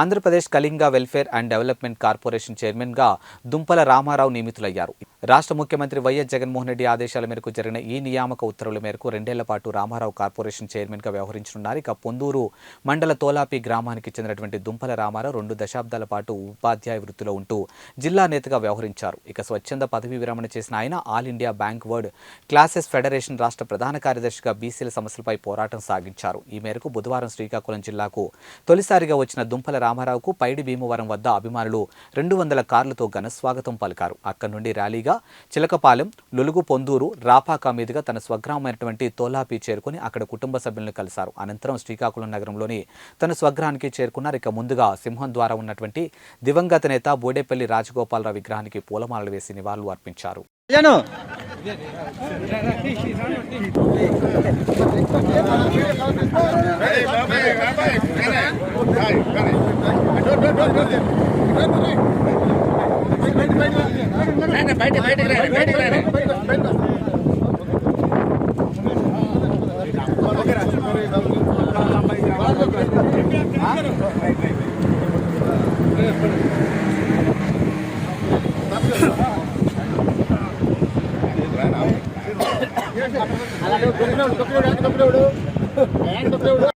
Andhra Pradesh Kalinga welfare and development corporation చైర్మన్గా దుంపల రామారావు నియమితులయ్యారు. రాష్ట్ర ముఖ్యమంత్రి వైఎస్ జగన్మోహన్ రెడ్డి ఆదేశాల మేరకు జరిగిన ఈ నియామక ఉత్తర్వుల మేరకు రెండేళ్ళ పాటు రామారావు కార్పొరేషన్ చైర్మన్గా వ్యవహరించనున్నారు. ఇక పొందూరు మండల తోలాపి గ్రామానికి చెందినటువంటి దుంపల రామారావు రెండు దశాబ్దాల పాటు ఉపాధ్యాయ వృత్తిలో ఉంటూ జిల్లా నేతగా వ్యవహరించారు. ఇక స్వచ్ఛంద పదవీ విరమణ చేసిన ఆయన all India bank word classes federation రాష్ట్ర ప్రధాన కార్యదర్శిగా బీసీల సమస్యలపై పోరాటం సాగించారు. ఈ మేరకు బుధవారం శ్రీకాకుళం జిల్లాకు తొలిసారిగా వచ్చిన దుంపల రామారావుకు పైడి భీమవరం వద్ద అభిమానులు రెండు వందల కార్లతో ఘనస్వాగతం పలికారు అక్కడి నుండి ర్యాలీగా చిలకపాలెం నులుగు పొందూరు రాపాక మీదుగా తన స్వగ్రామైనటువంటి తోలాపి చేరుకుని అక్కడ కుటుంబ సభ్యులను కలిశారు అనంతరం శ్రీకాకుళం నగరంలోని తన స్వగ్రహానికి చేరుకున్నారు ఇక ముందుగా సింహం ద్వారా ఉన్నటువంటి దివంగత నేత బోడేపల్లి రాజగోపాలరావు విగ్రహానికి పూలమాలలు వేసి నివాళులు అర్పించారు జాను పద పద పద బయట బయటకు రా బయటకు రా అలా తొక్కుడు తొక్కుడు తొక్కుడు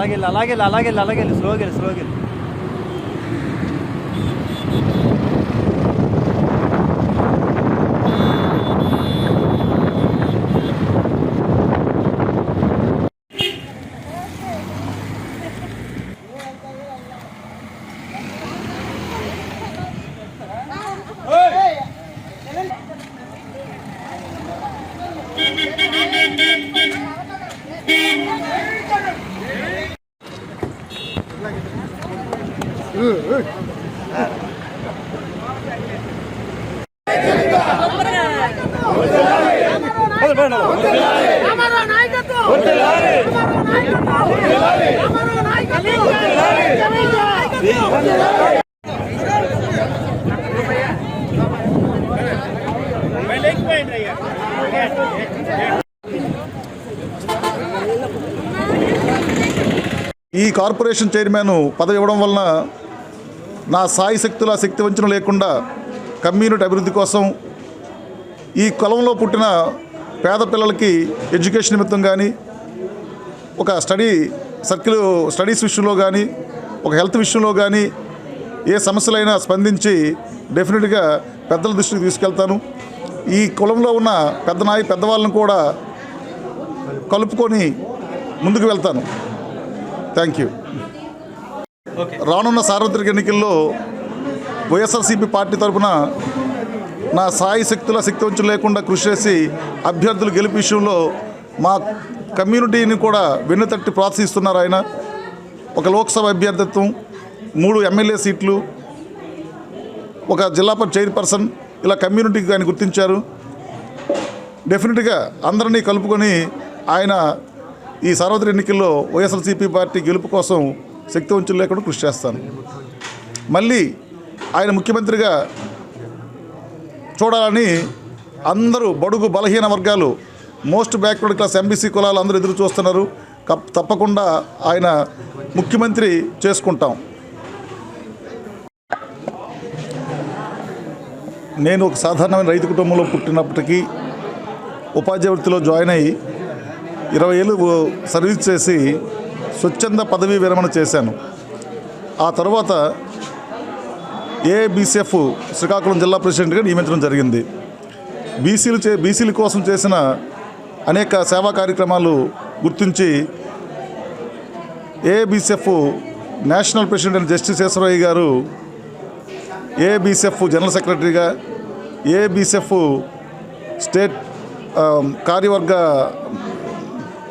అలాగే అలాగే అలాగే అలాగే స్లోగా స్లోగా ఈ కార్పొరేషన్ చైర్మన్ పదవి ఇవ్వడం వలన నా సాయి శక్తుల శక్తి వంచన లేకుండా కమ్యూనిటీ అభివృద్ధి కోసం ఈ కులంలో పుట్టిన పేద పిల్లలకి ఎడ్యుకేషన్ నిమిత్తం కానీ ఒక స్టడీ సర్కిల్ స్టడీస్ విషయంలో కానీ ఒక హెల్త్ విషయంలో కానీ ఏ సమస్యలైనా స్పందించి డెఫినెట్గా పెద్దల దృష్టికి తీసుకెళ్తాను. ఈ కులంలో ఉన్న పెద్ద నాయ పెద్దవాళ్ళని కూడా కలుపుకొని ముందుకు వెళ్తాను. Thank you. రానున్న సార్వత్రిక ఎన్నికల్లో వైఎస్ఆర్సీపీ పార్టీ తరఫున నా సాయి శక్తుల శక్తి వంచు లేకుండా కృషి చేసి అభ్యర్థులు గెలుపు విషయంలో మా కమ్యూనిటీని కూడా వెన్నుతట్టి ప్రోత్సహిస్తున్నారు ఆయన. ఒక లోక్సభ అభ్యర్థిత్వం మూడు ఎమ్మెల్యే సీట్లు ఒక జిల్లా చైర్పర్సన్ ఇలా కమ్యూనిటీకి ఆయన గుర్తించారు. డెఫినెట్గా అందరినీ కలుపుకొని ఆయన ఈ సార్వత్రిక ఎన్నికల్లో వైఎస్ఆర్సీపీ పార్టీ గెలుపు కోసం శక్తి వంచులు లేకుండా కృషి చేస్తాను. మళ్ళీ ఆయన ముఖ్యమంత్రిగా చూడాలని అందరూ బడుగు బలహీన వర్గాలు మోస్ట్ బ్యాక్వర్డ్ క్లాస్ ఎంబీసీ కులాలు అందరూ ఎదురు చూస్తున్నారు. కప్- తప్పకుండా ఆయన ముఖ్యమంత్రి చేసుకుంటాం. నేను ఒక సాధారణమైన రైతు కుటుంబంలో పుట్టినప్పటికీ ఉపాధ్యాయ వృత్తిలో జాయిన్ అయ్యి ఇరవై ఏళ్ళు సర్వీస్ చేసి స్వచ్ఛంద పదవీ విరమణ చేశాను. ఆ తర్వాత ఏబీసీఎఫ్ శ్రీకాకుళం జిల్లా ప్రెసిడెంట్గా నియమించడం జరిగింది. బీసీలు చే బీసీల కోసం చేసిన అనేక సేవా కార్యక్రమాలు గుర్తించి A B C F national president justice Eshwaraiah గారు A B C F general సెక్రటరీగా ఏబీసీఎఫ్ స్టేట్ కార్యవర్గ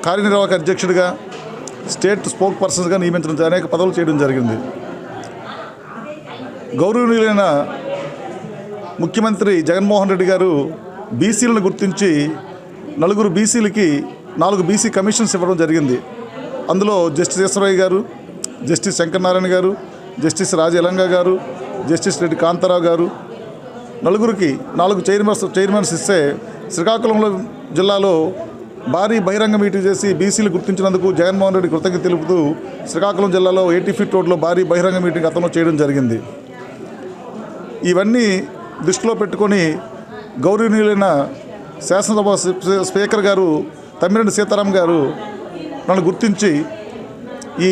కార్యనిర్వాహక అధ్యక్షుడిగా స్టేట్ స్పోక్ పర్సన్స్గా నియమించడం అనేక పదవులు చేయడం జరిగింది. గౌరవనీయులైన ముఖ్యమంత్రి జగన్మోహన్ రెడ్డి గారు బీసీలను గుర్తించి నలుగురు బీసీలకి నాలుగు బీసీ కమిషన్స్ ఇవ్వడం జరిగింది. అందులో జస్టిస్ ఈశ్వరయ్య గారు జస్టిస్ శంకరనారాయణ గారు జస్టిస్ రాజలంగా గారు జస్టిస్ రెడ్డి కాంతారావు గారు నలుగురికి నాలుగు చైర్మన్స్ చైర్మన్స్ ఇస్తే శ్రీకాకుళంలో జిల్లాలో భారీ బహిరంగ మీటింగ్ చేసి బీసీలు గుర్తించినందుకు జగన్మోహన్ రెడ్డి కృతజ్ఞత తెలుపుతూ శ్రీకాకుళం జిల్లాలో ఎయిటీ ఫీట్ రోడ్లో భారీ బహిరంగ మీటింగ్ గతంలో చేయడం జరిగింది. ఇవన్నీ దృష్టిలో పెట్టుకొని గౌరవనీయులైన శాసనసభ స్పీకర్ గారు తమ్మిరెడ్డి సీతారాం గారు నన్ను గుర్తించి ఈ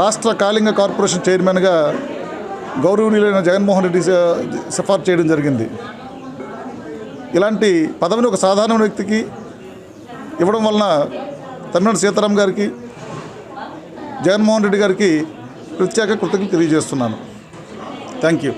రాష్ట్ర కాళింగ కార్పొరేషన్ చైర్మన్గా గౌరవనీయులైన జగన్మోహన్ రెడ్డి సిఫార్సు చేయడం జరిగింది. ఇలాంటి పదవిని ఒక సాధారణ వ్యక్తికి ఇవ్వడం వలన తమిళనాడు సీతారాం గారికి జగన్మోహన్ రెడ్డి గారికి ప్రత్యేక కృతజ్ఞత తెలియజేస్తున్నాను. Thank you